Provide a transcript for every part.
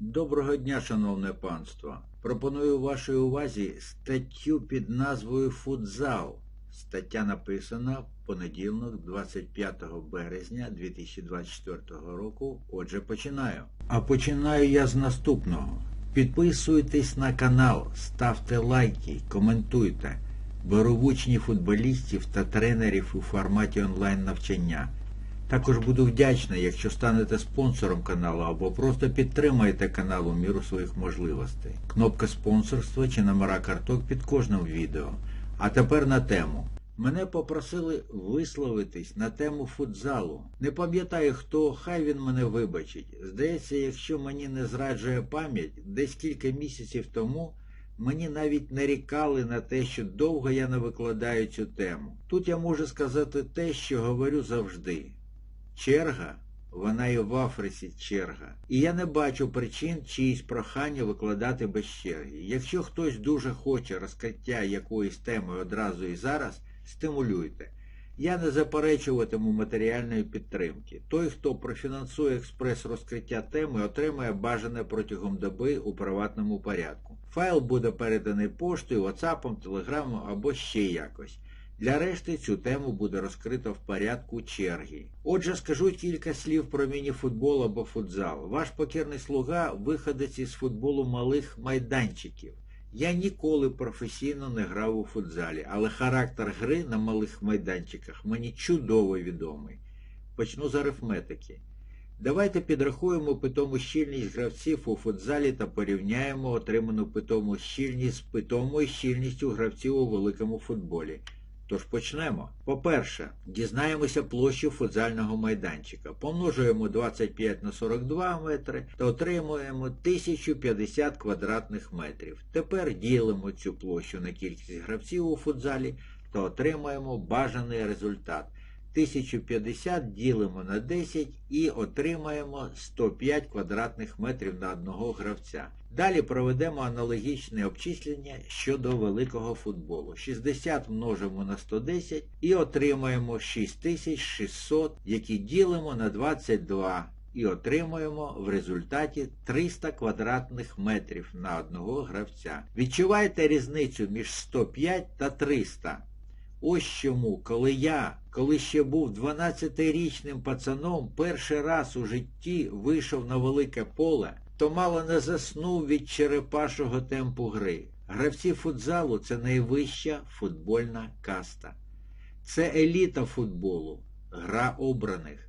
Доброго дня, шановне панство. Пропоную вашій увазі статтю під назвою Футзал. Стаття написана в понеділок, 25 березня 2024 року. Отже, починаю. А починаю я з наступного. Підписуйтесь на канал, ставте лайки, коментуйте. Беру в футболістів та тренерів у форматі онлайн навчання. Також буду вдячний, якщо станете спонсором каналу або просто підтримаєте канал у міру своїх можливостей. Кнопка спонсорства чи номера карток під кожним відео. А тепер на тему. Мене попросили висловитись на тему футзалу. Не пам'ятаю хто, хай він мене вибачить. Здається, якщо мені не зраджує пам'ять, десь кілька місяців тому мені навіть нарікали на те, що довго я не викладаю цю тему. Тут я можу сказати те, що говорю завжди. Черга, вона і в Африці черга. І я не бачу причин чиїсь прохання викладати без черги. Якщо хтось дуже хоче розкриття якоїсь теми одразу і зараз, стимулюйте. Я не заперечуватиму матеріальної підтримки. Той, хто профінансує експрес розкриття теми, отримає бажане протягом доби у приватному порядку. Файл буде переданий поштою, WhatsApp, Телеграмом або ще якось. Для решти цю тему буде розкрито в порядку черги. Отже, скажу кілька слів про міні-футбол або футзал. Ваш покірний слуга виходець із футболу малих майданчиків. Я ніколи професійно не грав у футзалі, але характер гри на малих майданчиках мені чудово відомий. Почну з арифметики. Давайте підрахуємо питому щільність гравців у футзалі та порівняємо отриману питому щільність з питомою щільністю гравців у великому футболі. Тож почнемо. По-перше, дізнаємося площу футзального майданчика. Помножуємо 25 на 42 метри та отримуємо 1050 квадратних метрів. Тепер ділимо цю площу на кількість гравців у футзалі та отримаємо бажаний результат. 1050 ділимо на 10 і отримаємо 105 квадратних метрів на одного гравця. Далі проведемо аналогічне обчислення щодо великого футболу. 60 множимо на 110 і отримаємо 6600, які ділимо на 22 і отримуємо в результаті 300 квадратних метрів на одного гравця. Відчуваєте різницю між 105 та 300? Ось чому, коли я, коли ще був 12-річним пацаном, перший раз у житті вийшов на велике поле, то мало не заснув від черепашого темпу гри. Гравці футзалу це найвища футбольна каста. Це еліта футболу, гра обраних.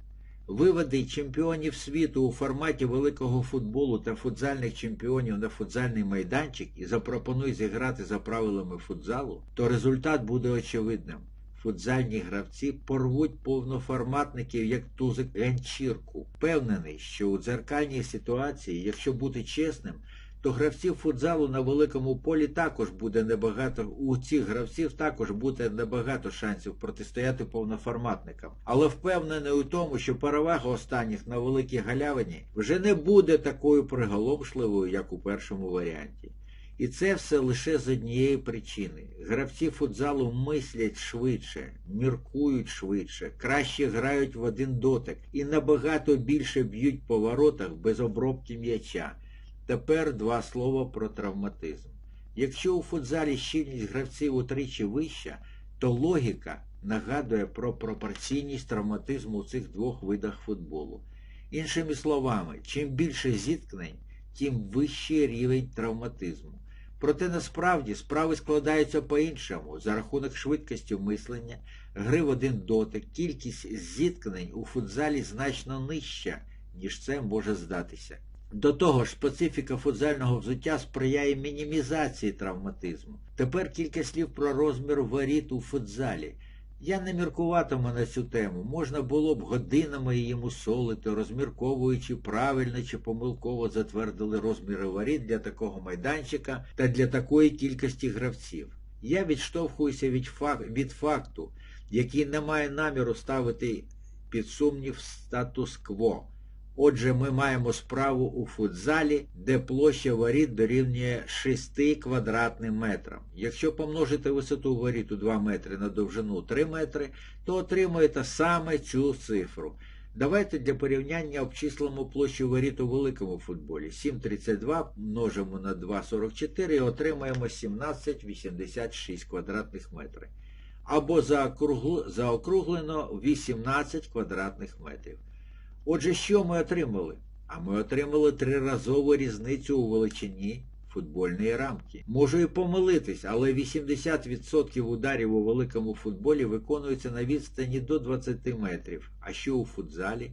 Виведи чемпіонів світу у форматі великого футболу та футзальних чемпіонів на футзальний майданчик і запропонуй зіграти за правилами футзалу, то результат буде очевидним. Футзальні гравці порвуть повноформатників як тузик ганчірку. Впевнений, що у дзеркальній ситуації, якщо бути чесним, то гравців футзалу на великому полі також буде небагато, у цих гравців також буде небагато шансів протистояти повноформатникам. Але впевнений у тому, що перевага останніх на великій галявині вже не буде такою приголомшливою, як у першому варіанті. І це все лише з однієї причини. Гравці футзалу мислять швидше, міркують швидше, краще грають в один дотик і набагато більше б'ють по воротах без обробки м'яча. Тепер два слова про травматизм. Якщо у футзалі щільність гравців утричі вища, то логіка нагадує про пропорційність травматизму у цих двох видах футболу. Іншими словами, чим більше зіткнень, тим вищий рівень травматизму. Проте насправді справи складаються по-іншому. За рахунок швидкості мислення, гри в один дотик, кількість зіткнень у футзалі значно нижча, ніж це може здатися. До того ж, специфіка футзального взуття сприяє мінімізації травматизму. Тепер кілька слів про розмір воріт у футзалі. Я не міркуватиму на цю тему. Можна було б годинами її мусолити, розмірковуючи правильно чи помилково затвердили розміри воріт для такого майданчика та для такої кількості гравців. Я відштовхуюся від, фак... від факту, який не має наміру ставити під сумнів статус-кво. Отже, ми маємо справу у футзалі, де площа воріт дорівнює 6 квадратним метрам. Якщо помножити висоту воріт у 2 метри на довжину 3 метри, то отримуєте саме цю цифру. Давайте для порівняння обчислимо площу воріт у великому футболі. 7,32 множимо на 2,44 і отримаємо 17,86 квадратних метрів. Або заокруглено 18 квадратних метрів. Отже, що ми отримали? А ми отримали триразову різницю у величині футбольної рамки. Можу і помилитись, але 80% ударів у великому футболі виконуються на відстані до 20 метрів. А що у футзалі?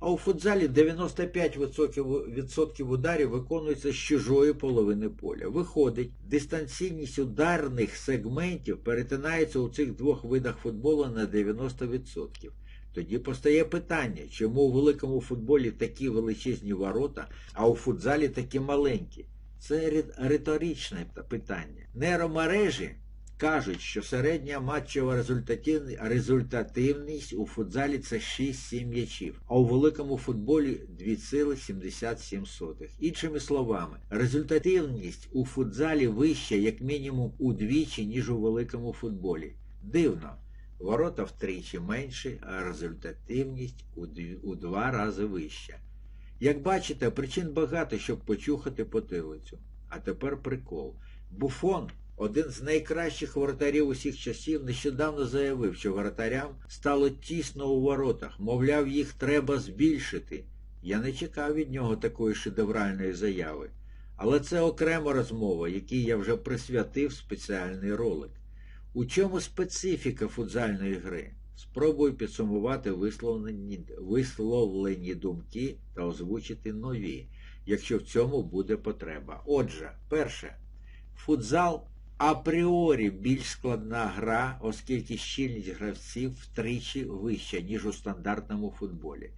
А у футзалі 95% ударів виконуються з чужої половини поля. Виходить, дистанційність ударних сегментів перетинається у цих двох видах футболу на 90%. Тоді постає питання, чому у великому футболі такі величезні ворота, а у футзалі такі маленькі. Це риторичне питання. Нейромережі кажуть, що середня матчова результативність у футзалі це 6-7 м'ячів, а у великому футболі 2,77. Іншими словами, результативність у футзалі вища як мінімум удвічі, ніж у великому футболі. Дивно. Ворота втричі менші, а результативність у два рази вища. Як бачите, причин багато, щоб почухати потилицю. А тепер прикол. Буфон, один з найкращих воротарів усіх часів, нещодавно заявив, що воротарям стало тісно у воротах, мовляв, їх треба збільшити. Я не чекав від нього такої шедевральної заяви. Але це окрема розмова, якій я вже присвятив спеціальний ролик. У чому специфіка футзальної гри? Спробую підсумувати висловлені, висловлені думки та озвучити нові, якщо в цьому буде потреба. Отже, перше, футзал апріорі більш складна гра, оскільки щільність гравців втричі вища, ніж у стандартному футболі.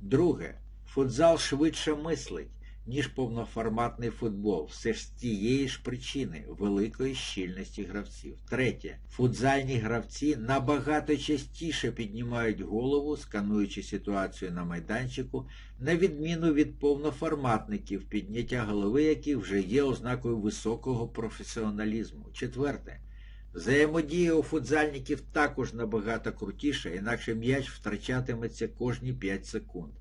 Друге, футзал швидше мислить, ніж повноформатний футбол, все ж з тієї ж причини великої щільності гравців. Третє, футзальні гравці набагато частіше піднімають голову, скануючи ситуацію на майданчику, на відміну від повноформатників, підняття голови яких вже є ознакою високого професіоналізму. Четверте, Взаємодія у футзальників також набагато крутіша, інакше м'яч втрачатиметься кожні 5 секунд.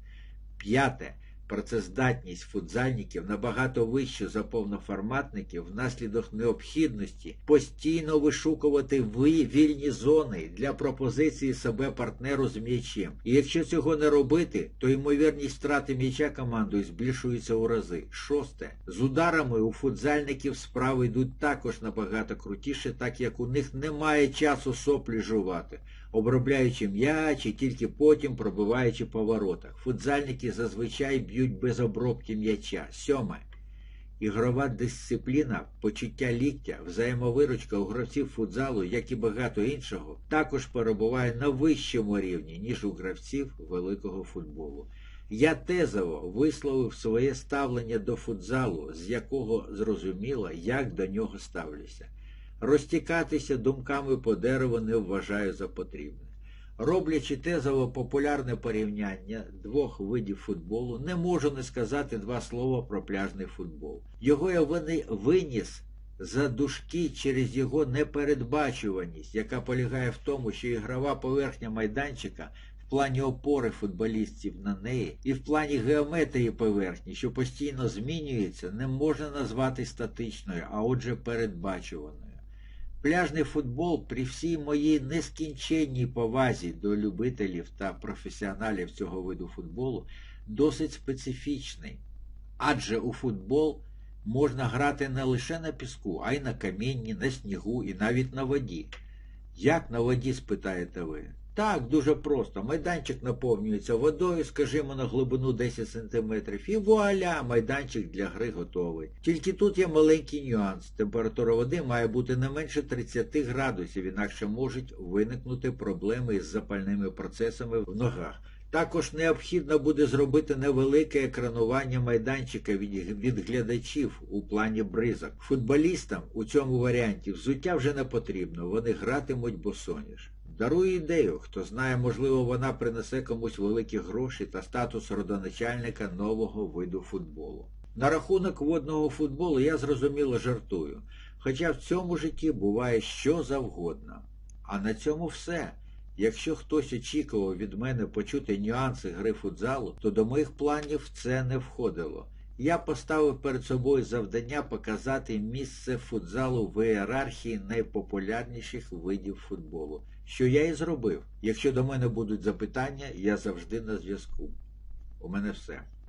П'яте. Працездатність футзальників набагато вища за повноформатників внаслідок необхідності постійно вишукувати ви- вільні зони для пропозиції себе партнеру з м'ячем. І якщо цього не робити, то ймовірність втрати м'яча командою збільшується у рази. Шосте. З ударами у футзальників справи йдуть також набагато крутіше, так як у них немає часу соплі жувати обробляючи м'яч і тільки потім пробиваючи по воротах. Футзальники зазвичай б'ють без обробки м'яча. Сьоме. Ігрова дисципліна, почуття ліктя, взаємовиручка у гравців футзалу, як і багато іншого, також перебуває на вищому рівні, ніж у гравців великого футболу. Я тезово висловив своє ставлення до футзалу, з якого зрозуміло, як до нього ставлюся. Розтікатися думками по дереву не вважаю за потрібне. Роблячи тезово популярне порівняння двох видів футболу, не можу не сказати два слова про пляжний футбол. Його я виніс за дужки через його непередбачуваність, яка полягає в тому, що ігрова поверхня майданчика в плані опори футболістів на неї і в плані геометрії поверхні, що постійно змінюється, не можна назвати статичною, а отже передбачуваною. Пляжний футбол при всій моїй нескінченній повазі до любителів та професіоналів цього виду футболу досить специфічний, адже у футбол можна грати не лише на піску, а й на камінні, на снігу і навіть на воді. Як на воді, спитаєте ви? Так, дуже просто. Майданчик наповнюється водою, скажімо, на глибину 10 см, і вуаля, майданчик для гри готовий. Тільки тут є маленький нюанс. Температура води має бути не менше 30 градусів, інакше можуть виникнути проблеми із запальними процесами в ногах. Також необхідно буде зробити невелике екранування майданчика від, від глядачів у плані бризок. Футболістам у цьому варіанті взуття вже не потрібно, вони гратимуть босоніж. Дарую ідею, хто знає, можливо, вона принесе комусь великі гроші та статус родоначальника нового виду футболу. На рахунок водного футболу я зрозуміло жартую, хоча в цьому житті буває що завгодно. А на цьому все. Якщо хтось очікував від мене почути нюанси гри футзалу, то до моїх планів це не входило. Я поставив перед собою завдання показати місце футзалу в ієрархії найпопулярніших видів футболу, що я і зробив. Якщо до мене будуть запитання, я завжди на зв'язку. У мене все.